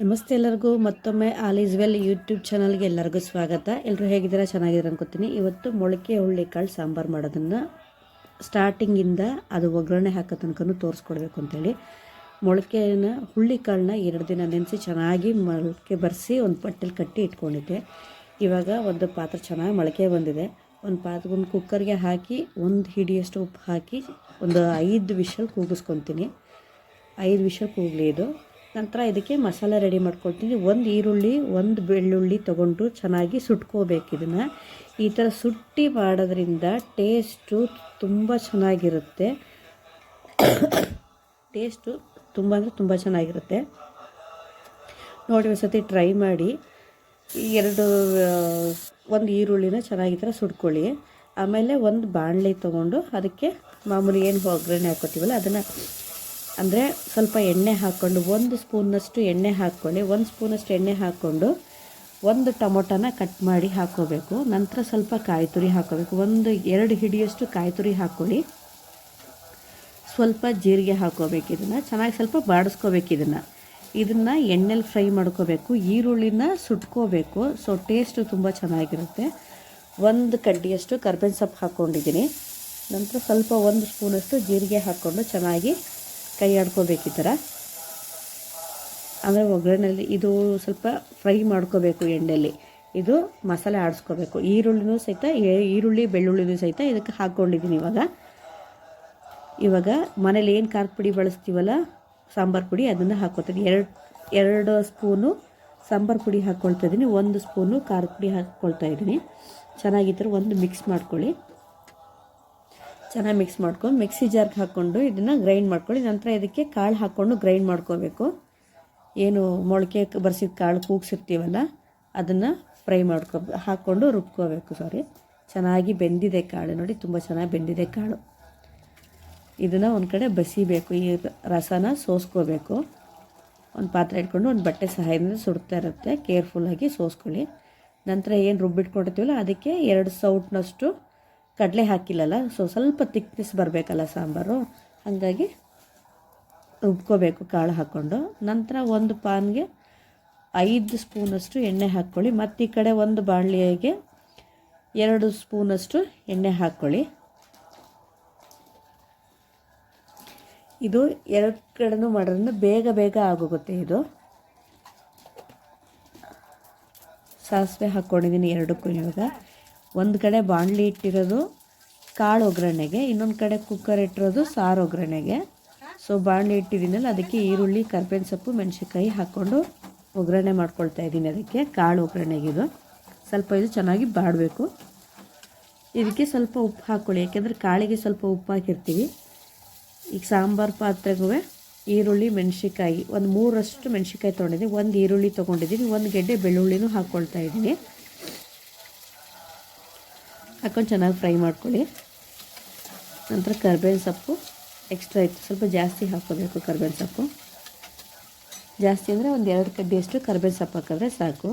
ನಮಸ್ತೆ ಎಲ್ಲರಿಗೂ, ಮತ್ತೊಮ್ಮೆ ಆಲ್ ಈಸ್ ವೆಲ್ ಯೂಟ್ಯೂಬ್ ಚಾನಲ್ಗೆ ಎಲ್ಲರಿಗೂ ಸ್ವಾಗತ. ಎಲ್ಲರೂ ಹೇಗಿದ್ದೀರಾ? ಚೆನ್ನಾಗಿದ್ದೀರಾ ಅನ್ಕೋತೀನಿ. ಇವತ್ತು ಮೊಳಕೆ ಹುಳ್ಳಿಕಾಳು ಸಾಂಬಾರು ಮಾಡೋದನ್ನು ಸ್ಟಾರ್ಟಿಂಗಿಂದ ಅದು ಒಗ್ಗರಣೆ ಹಾಕೋ ತನಕನೂ ತೋರಿಸ್ಕೊಡ್ಬೇಕು ಅಂತೇಳಿ. ಮೊಳಕೆನ ಹುಳ್ಳಿಕಾಳನ್ನ ಎರಡು ದಿನ ನೆನೆಸಿ ಚೆನ್ನಾಗಿ ಮೊಳಕೆ ಬರೆಸಿ ಒಂದು ಪಟ್ಟೆಲಿ ಕಟ್ಟಿ ಇಟ್ಕೊಂಡಿದ್ದೆ. ಇವಾಗ ಒಂದು ಪಾತ್ರೆ ಚೆನ್ನಾಗಿ ಮೊಳಕೆ ಬಂದಿದೆ. ಒಂದು ಪಾತ್ರೆ, ಒಂದು ಕುಕ್ಕರ್ಗೆ ಹಾಕಿ, ಒಂದು ಹಿಡಿಯಷ್ಟು ಉಪ್ಪು ಹಾಕಿ, ಒಂದು ಐದು ವಿಷಲ್ ಕೂಗಿಸ್ಕೊತೀನಿ. ಐದು ವಿಷಲ್ ಕೂಗಲಿ ಇದು. ನಂತರ ಇದಕ್ಕೆ ಮಸಾಲೆ ರೆಡಿ ಮಾಡ್ಕೊಳ್ತೀನಿ. ಒಂದು ಈರುಳ್ಳಿ, ಒಂದು ಬೆಳ್ಳುಳ್ಳಿ ತೊಗೊಂಡು ಚೆನ್ನಾಗಿ ಸುಟ್ಕೋಬೇಕು ಇದನ್ನು. ಈ ಥರ ಸುಟ್ಟಿ ಮಾಡೋದ್ರಿಂದ ಟೇಸ್ಟು ತುಂಬ ಚೆನ್ನಾಗಿರುತ್ತೆ. ಟೇಸ್ಟು ತುಂಬ ಅಂದರೆ ತುಂಬ ಚೆನ್ನಾಗಿರುತ್ತೆ. ನೋಡಿ ಒಂದು ಸತಿ ಟ್ರೈ ಮಾಡಿ ಎರಡು ಒಂದು ಈರುಳ್ಳಿನ ಚೆನ್ನಾಗಿ ಥರ ಸುಟ್ಕೊಳ್ಳಿ. ಆಮೇಲೆ ಒಂದು ಬಾಣಲೆ ತೊಗೊಂಡು ಅದಕ್ಕೆ ಮಾಮೂಲಿ ಏನು ಒಗ್ಗರಣೆ ಹಾಕೋತೀವಲ್ಲ ಅದನ್ನು ಅಂದರೆ ಸ್ವಲ್ಪ ಎಣ್ಣೆ ಹಾಕ್ಕೊಂಡು ಒಂದು ಸ್ಪೂನಷ್ಟು ಎಣ್ಣೆ ಹಾಕ್ಕೊಂಡು, ಒಂದು ಸ್ಪೂನಷ್ಟು ಎಣ್ಣೆ ಹಾಕ್ಕೊಂಡು ಒಂದು ಟೊಮೊಟೊನ ಕಟ್ ಮಾಡಿ ಹಾಕ್ಕೋಬೇಕು ನಂತರ ಸ್ವಲ್ಪ ಕಾಯಿ ತುರಿ ಹಾಕ್ಕೋಬೇಕು ಒಂದು ಎರಡು ಹಿಡಿಯಷ್ಟು ಕಾಯಿ ತುರಿ ಹಾಕ್ಕೊಳ್ಳಿ. ಸ್ವಲ್ಪ ಜೀರಿಗೆ ಹಾಕ್ಕೋಬೇಕು ಇದನ್ನು. ಚೆನ್ನಾಗಿ ಸ್ವಲ್ಪ ಬಾಡಿಸ್ಕೋಬೇಕು ಇದನ್ನು. ಇದನ್ನು ಎಣ್ಣೆಲಿ ಫ್ರೈ ಮಾಡ್ಕೋಬೇಕು. ಈರುಳ್ಳಿನ ಸುಟ್ಕೋಬೇಕು. ಸೊ ಟೇಸ್ಟು ತುಂಬ ಚೆನ್ನಾಗಿರುತ್ತೆ. ಒಂದು ಕಡ್ಡಿಯಷ್ಟು ಕರ್ಬೇವಿನ ಸೊಪ್ಪು ಹಾಕ್ಕೊಂಡಿದ್ದೀನಿ. ನಂತರ ಸ್ವಲ್ಪ ಒಂದು ಸ್ಪೂನಷ್ಟು ಜೀರಿಗೆ ಹಾಕ್ಕೊಂಡು ಚೆನ್ನಾಗಿ ಕೈ ಆಡ್ಕೋಬೇಕು ಈ ಥರ ಅಂದರೆ ಒಗ್ಗರಣೆಯಲ್ಲಿ ಇದು ಸ್ವಲ್ಪ ಫ್ರೈ ಮಾಡ್ಕೋಬೇಕು ಎಣ್ಣೆಯಲ್ಲಿ ಇದು ಮಸಾಲೆ ಆಡಿಸ್ಕೋಬೇಕು. ಈರುಳ್ಳಿನೂ ಸಹಿತ ಈರುಳ್ಳಿ, ಬೆಳ್ಳುಳ್ಳಿನೂ ಸಹಿತ ಇದಕ್ಕೆ ಹಾಕ್ಕೊಂಡಿದ್ದೀನಿ ಇವಾಗ. ಇವಾಗ ಮನೇಲಿ ಏನು ಖಾರದ ಪುಡಿ ಬಳಸ್ತೀವಲ್ಲ, ಸಾಂಬಾರು ಪುಡಿ, ಅದನ್ನು ಹಾಕ್ಕೊತೀನಿ. ಎರಡು ಎರಡು ಸ್ಪೂನು ಸಾಂಬಾರು ಪುಡಿ ಹಾಕ್ಕೊಳ್ತಾ ಇದ್ದೀನಿ. ಒಂದು ಸ್ಪೂನು ಖಾರದ ಪುಡಿ ಹಾಕ್ಕೊಳ್ತಾ ಇದ್ದೀನಿ. ಚೆನ್ನಾಗಿ ಒಂದು ಮಿಕ್ಸ್ ಮಾಡ್ಕೊಳ್ಳಿ. ಚೆನ್ನಾಗಿ ಮಿಕ್ಸ್ ಮಾಡ್ಕೊಂಡು ಮಿಕ್ಸಿ ಜಾರ್ಗೆ ಹಾಕ್ಕೊಂಡು ಇದನ್ನು ಗ್ರೈಂಡ್ ಮಾಡ್ಕೊಳ್ಳಿ. ನಂತರ ಇದಕ್ಕೆ ಕಾಳು ಹಾಕ್ಕೊಂಡು ಗ್ರೈಂಡ್ ಮಾಡ್ಕೋಬೇಕು. ಏನು ಮೊಳಕೆ ಬರ್ಸಿದ ಕಾಳು ಕೂಗ್ಸಿರ್ತೀವಲ್ಲ, ಅದನ್ನು ಫ್ರೈ ಮಾಡ್ಕೊ ಹಾಕ್ಕೊಂಡು ರುಬ್ಕೋಬೇಕು ಸಾರಿ ಚೆನ್ನಾಗಿ ಬೆಂದಿದೆ ಕಾಳು ನೋಡಿ, ತುಂಬ ಚೆನ್ನಾಗಿ ಬೆಂದಿದೆ ಕಾಳು. ಇದನ್ನು ಒಂದು ಕಡೆ ಬಸಿಬೇಕು, ಈ ರಸನ ಸೋಸ್ಕೋಬೇಕು. ಒಂದು ಪಾತ್ರೆ ಇಟ್ಕೊಂಡು ಒಂದು ಬಟ್ಟೆ ಸಹಾಯದಿಂದ ಸುಡ್ತಾ ಇರುತ್ತೆ. ಕೇರ್ಫುಲ್ಲಾಗಿ ಸೋಸ್ಕೊಳ್ಳಿ. ನಂತರ ಏನು ರುಬ್ಬಿಟ್ಕೊಂಡಿರ್ತೀವಲ್ಲ, ಅದಕ್ಕೆ ಎರಡು ಸೌಟ್ನಷ್ಟು ಕಡಲೆ ಹಾಕಿಲ್ಲಲ್ಲ ಸೊ ಸ್ವಲ್ಪ ತಿಕ್ನೆಸ್ ಬರಬೇಕಲ್ಲ ಸಾಂಬಾರು. ಹಾಗಾಗಿ ರುಬ್ಕೋಬೇಕು ಕಾಳು ಹಾಕ್ಕೊಂಡು ನಂತರ ಒಂದು ಪಾನ್ಗೆ ಐದು ಸ್ಪೂನಷ್ಟು ಎಣ್ಣೆ ಹಾಕ್ಕೊಳ್ಳಿ. ಮತ್ತು ಈ ಕಡೆ ಒಂದು ಬಾಣಲಿಗೆ ಎರಡು ಸ್ಪೂನಷ್ಟು ಎಣ್ಣೆ ಹಾಕ್ಕೊಳ್ಳಿ. ಇದು ಎರಡು ಕಡೆನೂ ಮಾಡೋದ್ರಿಂದ ಬೇಗ ಬೇಗ ಆಗೋಗುತ್ತೆ ಇದು. ಸಾಸಿವೆ ಹಾಕ್ಕೊಂಡಿದ್ದೀನಿ ಎರಡಕ್ಕೂ ಇವಾಗ. ಒಂದು ಕಡೆ ಬಾಣಲಿ ಇಟ್ಟಿರೋದು ಕಾಳು ಒಗ್ಗರಣೆಗೆ, ಇನ್ನೊಂದು ಕಡೆ ಕುಕ್ಕರ್ ಇಟ್ಟಿರೋದು ಸಾರು ಒಗ್ಗರಣೆಗೆ. ಸೊ ಬಾಣಲಿ ಇಟ್ಟಿದ್ದೀನಲ್ಲ, ಅದಕ್ಕೆ ಈರುಳ್ಳಿ, ಕರ್ಬೇವಿನ ಸೊಪ್ಪು, ಮೆಣಸಿನ್ಕಾಯಿ ಹಾಕ್ಕೊಂಡು ಒಗ್ಗರಣೆ ಮಾಡ್ಕೊಳ್ತಾ ಇದ್ದೀನಿ ಅದಕ್ಕೆ, ಕಾಳು ಒಗ್ಗರಣೆಗೆ ಇದು. ಸ್ವಲ್ಪ ಇದು ಚೆನ್ನಾಗಿ ಬಾಡಬೇಕು. ಇದಕ್ಕೆ ಸ್ವಲ್ಪ ಉಪ್ಪು ಹಾಕ್ಕೊಳ್ಳಿ ಯಾಕೆಂದರೆ ಕಾಳಿಗೆ ಸ್ವಲ್ಪ ಉಪ್ಪು ಹಾಕಿರ್ತೀವಿ. ಈಗ ಸಾಂಬಾರು ಪಾತ್ರೆಗೂ ಈರುಳ್ಳಿ ಮೆಣಸಿಕಾಯಿ ಒಂದು ಮೂರಷ್ಟು ಮೆಣಸಿಕಾಯಿ ತೊಗೊಂಡಿದ್ದೀನಿ, ಒಂದು ಈರುಳ್ಳಿ ತೊಗೊಂಡಿದ್ದೀನಿ, ಒಂದು ಗೆಡ್ಡೆ ಬೆಳ್ಳುಳ್ಳಿನೂ ಹಾಕ್ಕೊಳ್ತಾ ಇದ್ದೀನಿ. ಹಾಕ್ಕೊಂಡು ಚೆನ್ನಾಗಿ ಫ್ರೈ ಮಾಡ್ಕೊಳ್ಳಿ. ನಂತರ ಕರ್ಬೇವಿನ ಸೊಪ್ಪು ಎಕ್ಸ್ಟ್ರಾ ಇತ್ತು. ಸ್ವಲ್ಪ ಜಾಸ್ತಿ ಹಾಕೋಬೇಕು ಕರ್ಬೇವಿನ ಸೊಪ್ಪು. ಜಾಸ್ತಿ ಅಂದರೆ ಒಂದು ಎರಡು ಕಡ್ಡಿಯಷ್ಟು ಕರ್ಬೇವಿನ ಸೊಪ್ಪು ಹಾಕಿದ್ರೆ ಸಾಕು.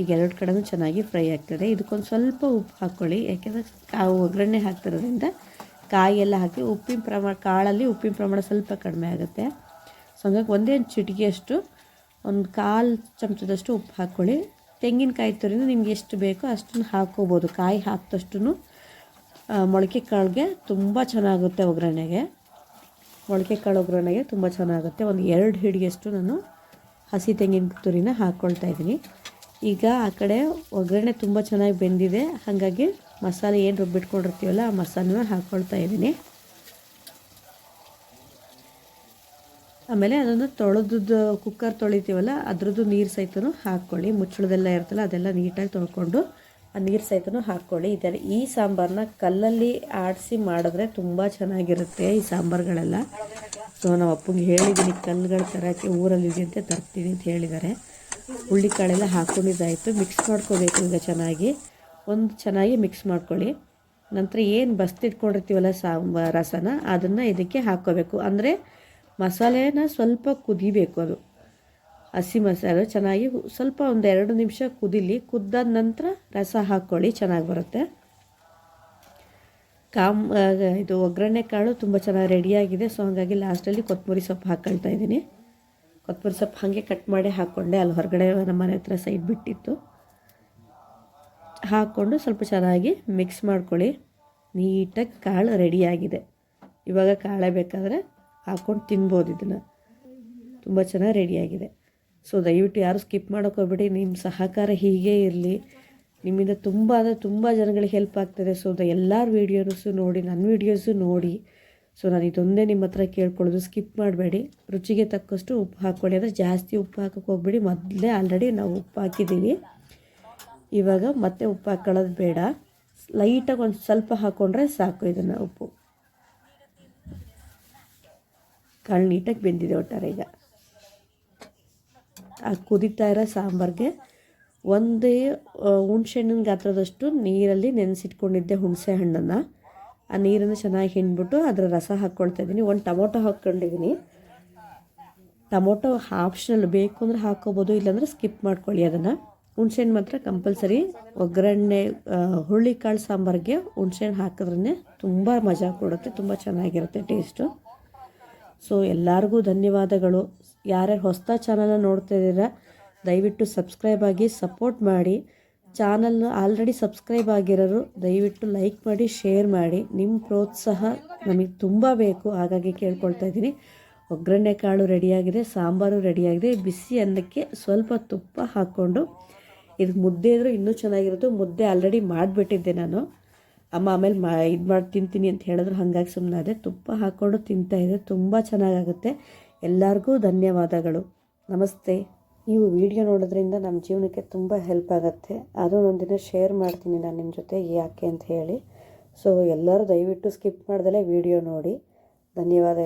ಈಗ ಎರಡು ಕಡೆನೂ ಚೆನ್ನಾಗಿ ಫ್ರೈ ಆಗ್ತದೆ. ಇದಕ್ಕೊಂದು ಸ್ವಲ್ಪ ಉಪ್ಪು ಹಾಕ್ಕೊಳ್ಳಿ. ಯಾಕೆಂದರೆ ಕಾ ಒಗ್ಗರಣೆ ಹಾಕ್ತಿರೋದ್ರಿಂದ ಕಾಯಿ ಎಲ್ಲ ಹಾಕಿ ಉಪ್ಪಿನ ಪ್ರಮಾಣ, ಕಾಳಲ್ಲಿ ಉಪ್ಪಿನ ಪ್ರಮಾಣ ಸ್ವಲ್ಪ ಕಡಿಮೆ ಆಗುತ್ತೆ. ಸೊ ಹಂಗಾಗಿ ಒಂದೇ ಚಿಟಿಕೆಯಷ್ಟು, ಒಂದು ಕಾಲು ಚಮಚದಷ್ಟು ಉಪ್ಪು ಹಾಕ್ಕೊಳ್ಳಿ. ತೆಂಗಿನಕಾಯಿ ತುರಿನ ನಿಮ್ಗೆ ಎಷ್ಟು ಬೇಕೋ ಅಷ್ಟನ್ನು ಹಾಕೋಬೋದು. ಕಾಯಿ ಹಾಕಿದಷ್ಟು ಮೊಳಕೆ ಕಾಳಿಗೆ ತುಂಬ ಚೆನ್ನಾಗುತ್ತೆ ಒಗ್ಗರಣೆಗೆ. ಮೊಳಕೆ ಕಾಳು ಒಗ್ಗರಣೆಗೆ ತುಂಬ ಚೆನ್ನಾಗುತ್ತೆ. ಒಂದು ಎರಡು ಹಿಡಿಯಷ್ಟು ನಾನು ಹಸಿ ತೆಂಗಿನ ತುರಿನ ಹಾಕ್ಕೊಳ್ತಾ ಇದ್ದೀನಿ. ಈಗ ಆ ಕಡೆ ಒಗ್ಗರಣೆ ತುಂಬ ಚೆನ್ನಾಗಿ ಬೆಂದಿದೆ. ಹಾಗಾಗಿ ಮಸಾಲೆ ಏನು ರುಬ್ಬಿಟ್ಕೊಂಡಿರ್ತೀವಲ್ಲ ಆ ಮಸಾಲೆನ ಹಾಕ್ಕೊಳ್ತಾ ಇದ್ದೀನಿ. ಆಮೇಲೆ ಅದೊಂದು ತೊಳೆದದ್ದು ಕುಕ್ಕರ್ ತೊಳಿತೀವಲ್ಲ, ಅದ್ರದ್ದು ನೀರು ಸಹಿತನೂ ಹಾಕ್ಕೊಳ್ಳಿ. ಮುಚ್ಚಳದೆಲ್ಲ ಇರ್ತಲ್ಲ ಅದೆಲ್ಲ ನೀಟಾಗಿ ತೊಳ್ಕೊಂಡು ಆ ನೀರು ಸಹಿತನೂ ಹಾಕ್ಕೊಳ್ಳಿ. ಇದೆಲ್ಲ ಈ ಸಾಂಬಾರನ್ನ ಕಲ್ಲಲ್ಲಿ ಆಡಿಸಿ ಮಾಡಿದ್ರೆ ತುಂಬ ಚೆನ್ನಾಗಿರುತ್ತೆ ಈ ಸಾಂಬಾರುಗಳೆಲ್ಲ. ಸೊ ನಾವು ಅಪ್ಪಂಗೆ ಹೇಳಿದ್ದೀನಿ ಕಲ್ಲುಗಳು ತರೋಕ್ಕೆ ಊರಲ್ಲಿ ಅಂತ ತರ್ತೀನಿ ಅಂತ ಹೇಳಿದ್ದಾರೆ. ಹುಳ್ಳಿಕಾಳೆಲ್ಲ ಹಾಕ್ಕೊಂಡಿದ್ದಾಯಿತು ಮಿಕ್ಸ್ ಮಾಡ್ಕೋಬೇಕು ಈಗ ಚೆನ್ನಾಗಿ. ಒಂದು ಚೆನ್ನಾಗಿ ಮಿಕ್ಸ್ ಮಾಡ್ಕೊಳ್ಳಿ. ನಂತರ ಏನು ಬಸ್ತಿಟ್ಕೊಂಡಿರ್ತೀವಲ್ಲ ಸಾಂಬಾರು, ರಸನ, ಅದನ್ನು ಇದಕ್ಕೆ ಹಾಕ್ಕೋಬೇಕು. ಅಂದರೆ ಮಸಾಲೆನ ಸ್ವಲ್ಪ ಕುದಿಬೇಕು ಅದು. ಹಸಿ ಮಸಾಲೆ ಚೆನ್ನಾಗಿ ಸ್ವಲ್ಪ ಒಂದು ಎರಡು ನಿಮಿಷ ಕುದಿಲಿ, ಕುದ್ದಾದ ನಂತರ ರಸ ಹಾಕ್ಕೊಳ್ಳಿ ಚೆನ್ನಾಗಿ ಬರುತ್ತೆ. ಕಾಮ್ ಇದು ಒಗ್ಗರಣೆ ಕಾಳು ತುಂಬ ಚೆನ್ನಾಗಿ ರೆಡಿಯಾಗಿದೆ ಸೊ ಹಾಗಾಗಿ ಲಾಸ್ಟಲ್ಲಿ ಕೊತ್ತಂಬರಿ ಸೊಪ್ಪು ಹಾಕ್ಕೊಳ್ತಾ ಇದ್ದೀನಿ. ಕೊತ್ತಂಬರಿ ಸೊಪ್ಪು ಹಾಗೆ ಕಟ್ ಮಾಡಿ ಹಾಕ್ಕೊಂಡೆ ಅಲ್ಲಿ ಹೊರಗಡೆ ನಮ್ಮ ಮನೆ ಹತ್ರ ಸೈಡ್ ಬಿಟ್ಟಿತ್ತು. ಹಾಕ್ಕೊಂಡು ಸ್ವಲ್ಪ ಚೆನ್ನಾಗಿ ಮಿಕ್ಸ್ ಮಾಡ್ಕೊಳ್ಳಿ. ನೀಟಾಗಿ ಕಾಳು ರೆಡಿಯಾಗಿದೆ ಇವಾಗ ಕಾಳೆ ಬೇಕಾದರೆ ಹಾಕ್ಕೊಂಡು ತಿನ್ಬೋದು ಇದನ್ನು. ತುಂಬ ಚೆನ್ನಾಗಿ ರೆಡಿಯಾಗಿದೆ ಸೊ ದಯವಿಟ್ಟು ಯಾರು ಸ್ಕಿಪ್ ಮಾಡೋಕ್ಕೋಗ್ಬಿಡಿ ನಿಮ್ಮ ಸಹಕಾರ ಹೀಗೆ ಇರಲಿ. ನಿಮ್ಮಿಂದ ತುಂಬ, ಅಂದರೆ ತುಂಬ ಜನಗಳಿಗೆ ಹೆಲ್ಪ್ ಆಗ್ತದೆ. ಸೊ ದ ಎಲ್ಲರ ವೀಡಿಯೋಸು ನೋಡಿ ನನ್ನ ವೀಡಿಯೋಸು ನೋಡಿ. ಸೊ ನಾನು ಇದೊಂದೇ ನಿಮ್ಮ ಹತ್ರ ಕೇಳ್ಕೊಳ್ಳೋದು. ಸ್ಕಿಪ್ ಮಾಡಬೇಡಿ. ರುಚಿಗೆ ತಕ್ಕಷ್ಟು ಉಪ್ಪು ಹಾಕ್ಕೊಳ್ಳಿ ಅಂದರೆ ಜಾಸ್ತಿ ಉಪ್ಪು ಹಾಕೋಕೆ ಹೋಗ್ಬೇಡಿ. ಮೊದಲೇ ಆಲ್ರೆಡಿ ನಾವು ಉಪ್ಪು ಹಾಕಿದ್ದೀವಿ. ಇವಾಗ ಮತ್ತೆ ಉಪ್ಪು ಹಾಕ್ಕೊಳ್ಳೋದು ಬೇಡ. ಲೈಟಾಗಿ ಒಂದು ಸ್ವಲ್ಪ ಹಾಕ್ಕೊಂಡ್ರೆ ಸಾಕು ಇದನ್ನು ಉಪ್ಪು. ಕಾಳು ನೀಟಾಗಿ ಬೆಂದಿದೆ ಒಟ್ಟಾರೆ ಈಗ. ಆ ಕುದೀತಾ ಇರೋ ಸಾಂಬಾರಿಗೆ ಒಂದೇ ಹುಣ್ಸೆಹಣ್ಣಿನ ಗಾತ್ರದಷ್ಟು ನೀರಲ್ಲಿ ನೆನೆಸಿಟ್ಕೊಂಡಿದ್ದೆ ಹುಣಸೆ ಹಣ್ಣನ್ನು. ಆ ನೀರನ್ನು ಚೆನ್ನಾಗಿ ಹಿಂಡ್ಬಿಟ್ಟು ಅದರ ರಸ ಹಾಕ್ಕೊಳ್ತಾ ಇದ್ದೀನಿ. ಒಂದು ಟೊಮೊಟೊ ಹಾಕ್ಕೊಂಡಿದ್ದೀನಿ. ಟೊಮೊಟೊ ಆಪ್ಷನಲ್ ಬೇಕು ಅಂದರೆ ಹಾಕ್ಕೋಬೋದು, ಇಲ್ಲಾಂದರೆ ಸ್ಕಿಪ್ ಮಾಡ್ಕೊಳ್ಳಿ ಅದನ್ನು. ಹುಣ್ಸೆಹಣ್ಣು ಮಾತ್ರ ಕಂಪಲ್ಸರಿ. ಒಗ್ಗರಣೆ ಹುರುಳಿಕಾಳು ಸಾಂಬಾರಿಗೆ ಹುಣ್ಸೆಹಣ್ಣು ಹಾಕಿದ್ರೇ ತುಂಬ ಮಜಾ ಕೊಡುತ್ತೆ, ತುಂಬ ಚೆನ್ನಾಗಿರುತ್ತೆ ಟೇಸ್ಟು. ಸೊ ಎಲ್ಲರಿಗೂ ಧನ್ಯವಾದಗಳು. ಯಾರ್ಯಾರು ಹೊಸದ ಚಾನಲ್ನ ನೋಡ್ತಾ ಇದ್ದೀರಾ, ದಯವಿಟ್ಟು ಸಬ್ಸ್ಕ್ರೈಬ್ ಆಗಿ ಸಪೋರ್ಟ್ ಮಾಡಿ. ಚಾನಲ್ನ ಆಲ್ರೆಡಿ ಸಬ್ಸ್ಕ್ರೈಬ್ ಆಗಿರೋರು, ದಯವಿಟ್ಟು ಲೈಕ್ ಮಾಡಿ ಶೇರ್ ಮಾಡಿ. ನಿಮ್ಮ ಪ್ರೋತ್ಸಾಹ ನಮಗೆ ತುಂಬ ಬೇಕು. ಹಾಗಾಗಿ ಕೇಳ್ಕೊಳ್ತಾ ಇದ್ದೀನಿ. ಒಗ್ಗರಣೆ ಕಾಳು ರೆಡಿಯಾಗಿದೆ ಸಾಂಬಾರು ರೆಡಿಯಾಗಿದೆ ಬಿಸಿ ಅನ್ನಕ್ಕೆ ಸ್ವಲ್ಪ ತುಪ್ಪ ಹಾಕ್ಕೊಂಡು, ಇದು ಮುದ್ದೆ ಇದ್ದರೂ ಇನ್ನೂ ಚೆನ್ನಾಗಿರೋದು ಮುದ್ದೆ ಆಲ್ರೆಡಿ ಮಾಡಿಬಿಟ್ಟಿದ್ದೆ ನಾನು. ಅಮ್ಮ ಆಮೇಲೆ ಮಾ, ಇದು ಮಾಡಿ ತಿಂತೀನಿ ಅಂತ ಹೇಳಿದ್ರು ಹಾಗಾಗಿ ಸುಮ್ಮನೆ ಅದೇ ತುಪ್ಪ ಹಾಕ್ಕೊಂಡು ತಿಂತಾಯಿದ್ದೆ ತುಂಬ ಚೆನ್ನಾಗಾಗುತ್ತೆ. ಎಲ್ಲರಿಗೂ ಧನ್ಯವಾದಗಳು. ನಮಸ್ತೆ. ನೀವು ವಿಡಿಯೋ ನೋಡೋದ್ರಿಂದ ನಮ್ಮ ಜೀವನಕ್ಕೆ ತುಂಬ ಹೆಲ್ಪ್ ಆಗುತ್ತೆ. ಅದು ಒಂದಿನ ಶೇರ್ ಮಾಡ್ತೀನಿ ನಾನು ನಿಮ್ಮ ಜೊತೆ ಯಾಕೆ ಅಂತ ಹೇಳಿ. ಸೊ ಎಲ್ಲರೂ ದಯವಿಟ್ಟು ಸ್ಕಿಪ್ ಮಾಡ್ದಲೇ ವಿಡಿಯೋ ನೋಡಿ. ಧನ್ಯವಾದ